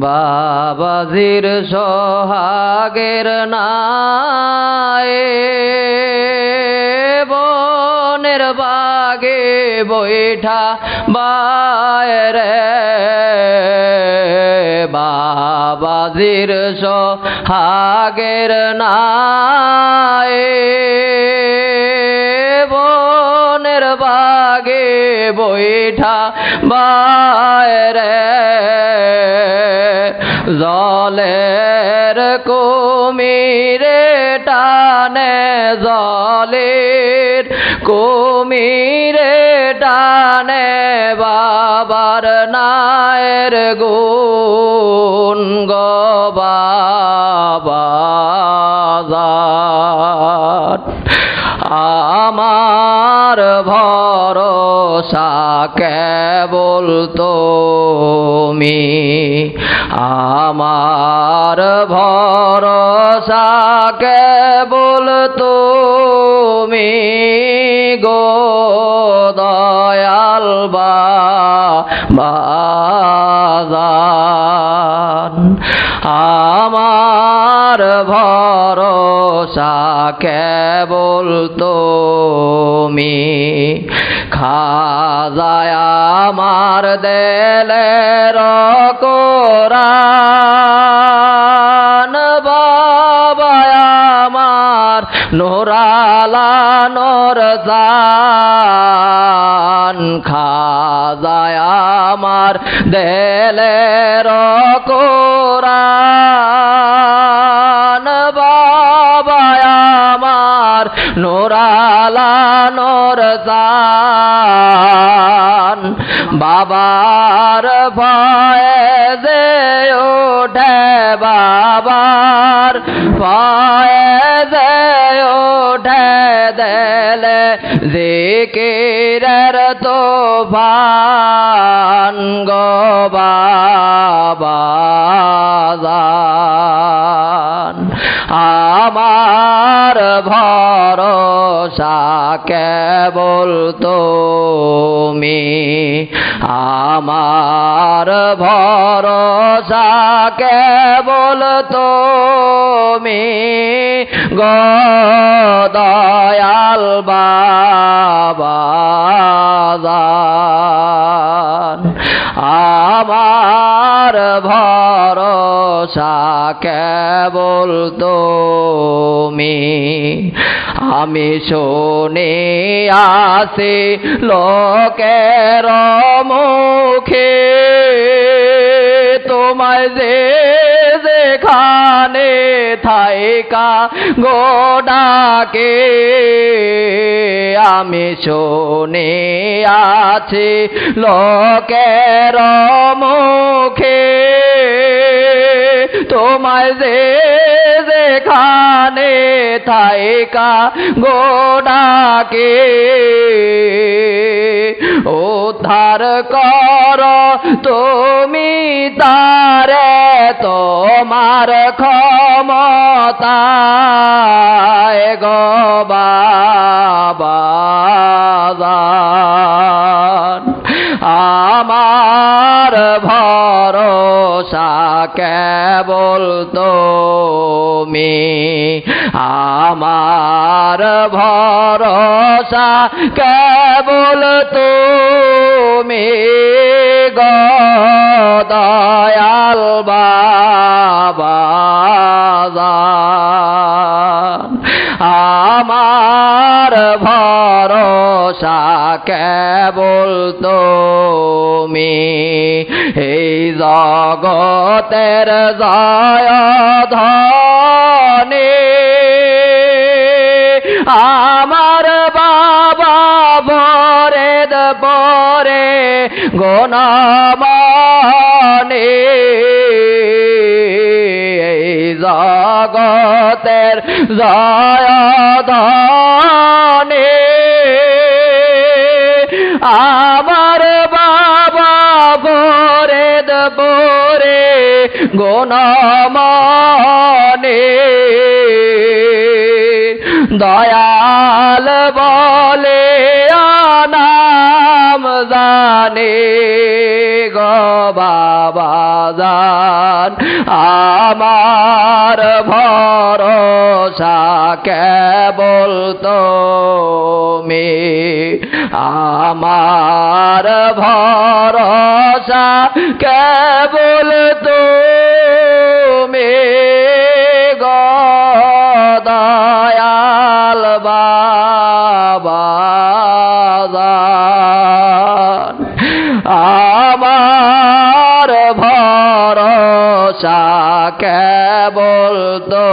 বাবাজির সোহাগের নায়ে বনের বাগে বৈঠা বাইরে বাবাজির সোহাগের নায়ে বনের বাগে বৈঠা বাইরে জলের কুমিরে টানে জলের কুমিরে টানে বাবার নায়ের গুণ গো বাবা আমার ভরসা কেবল তুমি আমার ভরসা কেবল তুমি গো দয়াল বাজান আমার ভরসা কেবল তুমি খাজায় আমার দেলের কোরআন বাবা আমার নোরালা নোর জান খাজায় আমার দেলের কোরআন বাবা আমার নোরালা নোর জান। বাবার ভয়ে যে ওঠে বাবার, ভয়ে যে ওঠে দেলে জিকিরের তোফান গো বাবাজান আমার ভরসা বলতো তুমি আমার ভরসা বলতো তুমি। গো দয়াল বাবাজান আমার ভরসা কেবল তুমি। আমি শোনে আসে লোকের মুখে, তোমায় যে যেখানে থাইকা গোডাকে আমি শোনে আছে লোকের মুখে। তোমায় যে যেখানে থাইকা গোডাকে উদ্ধার কর তুমি তারে তোমার ক্ষমতা গো আমার ভরসা কেবল তুমি। আমার ভরসা কেবল তুমি গো দয়াল বাবাজান আমার ভরসা কেবল তুমি এই জগতের জয় ধনে আমার বাবা ভরে পরে গণমনে। জগতের জয় ধনে আমার পরে গণমনে। দয়াল বলে নাম জান গবাবাজান আমার বাবা ভরসা কেবল তুমি আমার ভরসা কেবল তুমি গদয়াল বাবা। আমার ভরসা কেবল তো